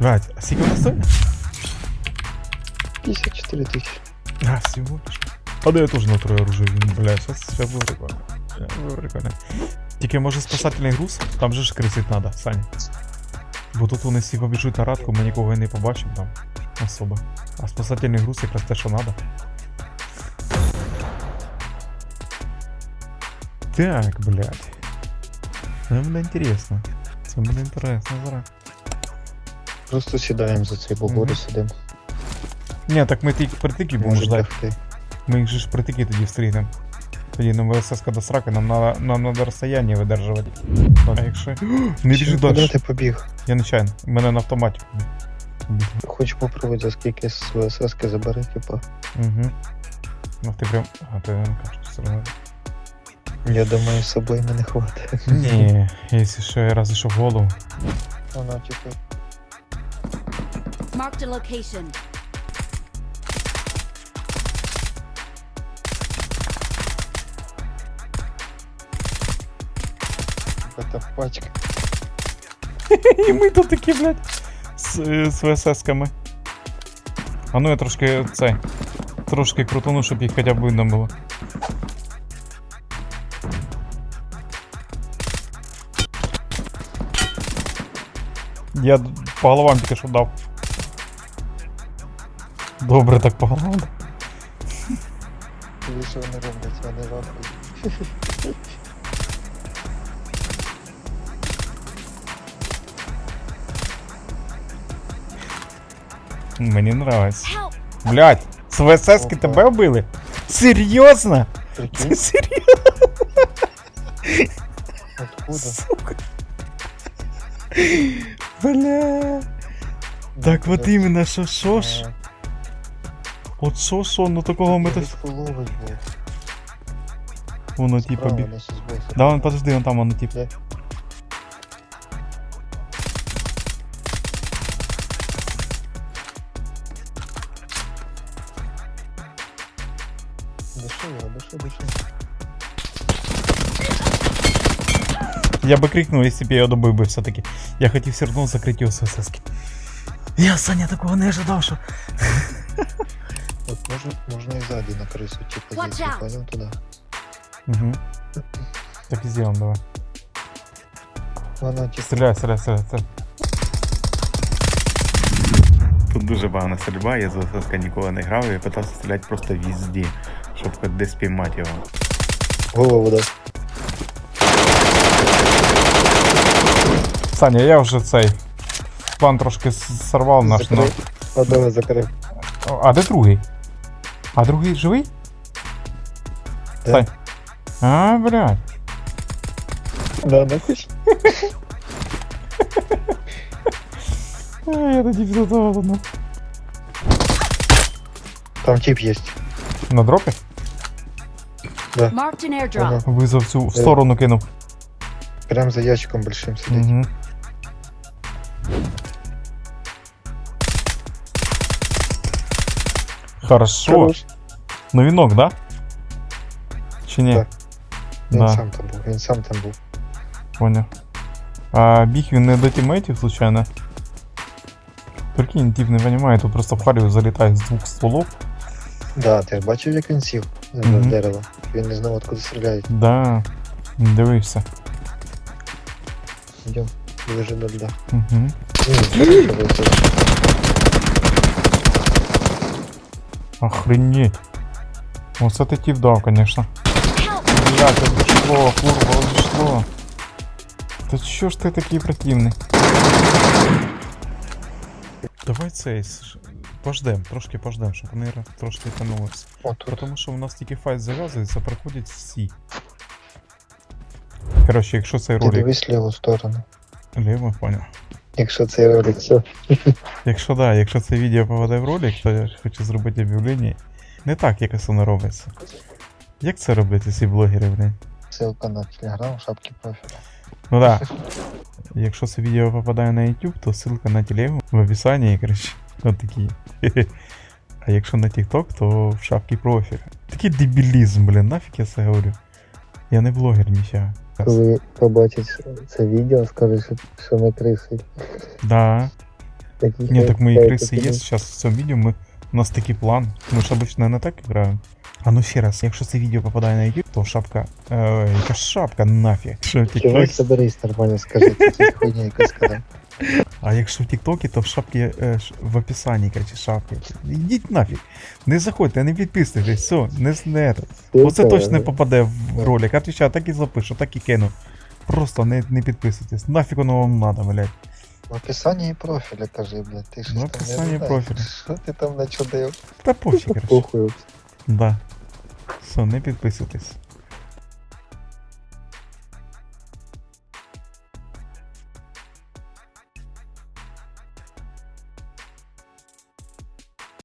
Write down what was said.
Блядь, а скільки вона стоїть? 54 тысячи. А, всего. А да я тоже на трое оружие візьму, блядь, сейчас, сейчас буде прикольно. Щас буде прикольно. Тільки може спасательний груз, там же ж крисить надо, Саня. Бо тут вони всі побіжуть на радку, ми нікого і не побачимо там особо. А спасательний груз якраз те, що надо. Так, блядь. Це буде інтересно. Це буде інтересно зараз. Просто сідаємо за цей бугорі, Мгм. сидимо. Ні, так ми тільки притики будемо Може ждати. лягти. Мы их же ж притыки тоді встретим. Тоді на ВСС до сраки, нам надо, нам надо розстояння видержувати. А якщо... Не біжи Чё, Куди далі. ти побіг? Я нечайно. У мене на автоматі. Хочу попробувати за скільки з ВСС-ки забери, типа. Угу. Ну ти прям... А, ти не кажеш, все одно. Я думаю, з собою мене хватить. Ні, якщо що я раз ішов в голову. Вона, типу, Marked a location. така пачка. І ми тут такі, блядь, з, е, з ВСС-ками. А ну я трошки цей. Трошки крутану, щоб їх хоча б видно було. Я д- по головам тільки що дав. Добре, так по головам. дав. Що вони роблять, вони вахують. Мені нравится. Блять, ВСС-ки Опа. тебе вбили? Серйозно? Прикинь, серйозно? откуда? Сука. Бля. Так от це- іменно, що що ж? А, От що що, ну такого ми це тут. військовий був. Воно типа Справа бі. десь із боку. Да, вон, подожди, вон там воно тип. Де? Души його, души, души. Я би крикнув, якщо б я його добив би все-таки. Я хотів все одно закрити його з ВСС-ки. Я, Саня, такого не ожидав, що. От можна, можна і ззаді на крису, типу, Watch зійти, out. понял. Угу. Так і зробимо, давай. Вона, типу, Стріляй, стріляй, стріляй, стріляй. Тут дуже погана стрільба, я з ВСС ніколи не грав, я питався стріляти просто везде, щоб хоч десь піймати його. голову дав. Саня, я вже цей. План трошки с- сорвав наш, но... Закрив. Одного закрив. О, А де другий? А другий живий? Сань. А, блядь. Да, нахуй. А, Я тоді підготував одну. Там тип є. На дропі? Marked an airdrop. Ага. Визов цю в сторону кинув. Прям за ящиком большим сидить. Угу. Хорошо. Хорош. Ну вінок, да? Чи ні? Так. Він Да, сам там був, він сам там був. понял. А біг він не до тімейтів, случайно? Прикинь, тип не розуміє, тут просто в Харію залітає з двох стволов. Да, ти ж бачив, як він сів за Мгм. дерево. Він не знав, откуда стріляють. Да. Дивишся. Йдем, лежи до льда. Угу. Охренеть. Оце ти тип дав, конечно. Help! Блядь, обійшло, курва, обійшло. Та чо ж ти такий противний? Давай цей с- пождем, трошки пождем, щоб вони трошки тянулися. О, тут. Тому що у нас тільки файт зав'язується, приходять всі. Коротше, якщо цей Ти ролик. дивись ліву сторону. Ліво, понял. Якщо цей ролик, все. Якщо да, якщо це відео попаде в ролик, то я хочу зробити об'явлення. Не так, як воно робиться. Як це роблять усі блогери, блін? Ссылка на телеграм, в шапці профіля. Ну да. Якщо це відео попадає на YouTube, то ссылка на телегу в описанні, коротше. От такі. А якщо на TikTok, то в шапці профіля. Такий дебілізм, блін, нафіг я це говорю. Я не блогер, ніфіга. Коли побачить це відео, скажеш, що ми криси. Да. Таких Ні, так ми і криси є. Зараз в цьому відео ми, у нас такий план. Ми ж обично не так граємо. А ну ще раз, якщо це відео попадає на YouTube, то шапка. Ой, яка шапка нафіг. Чувак, соберись нормально, скажи, це хуйня якась сказав. А якщо в Тіктокі, то в шапці е, в описанні, короче, шапки. Ідіть нафіг. Не заходьте, не підписуйтесь, все, не не. Оце точно не попаде в ролик. А Отвечаю, так і запишу, так і кину. Просто не, не підписуйтесь. Нафіг воно вам надо, блядь. В описанні профіля кажи, блядь, ти щось В описанні профіля. Що ти там начудив? Та пофіг, короче. Да. Все, не підписуйтесь.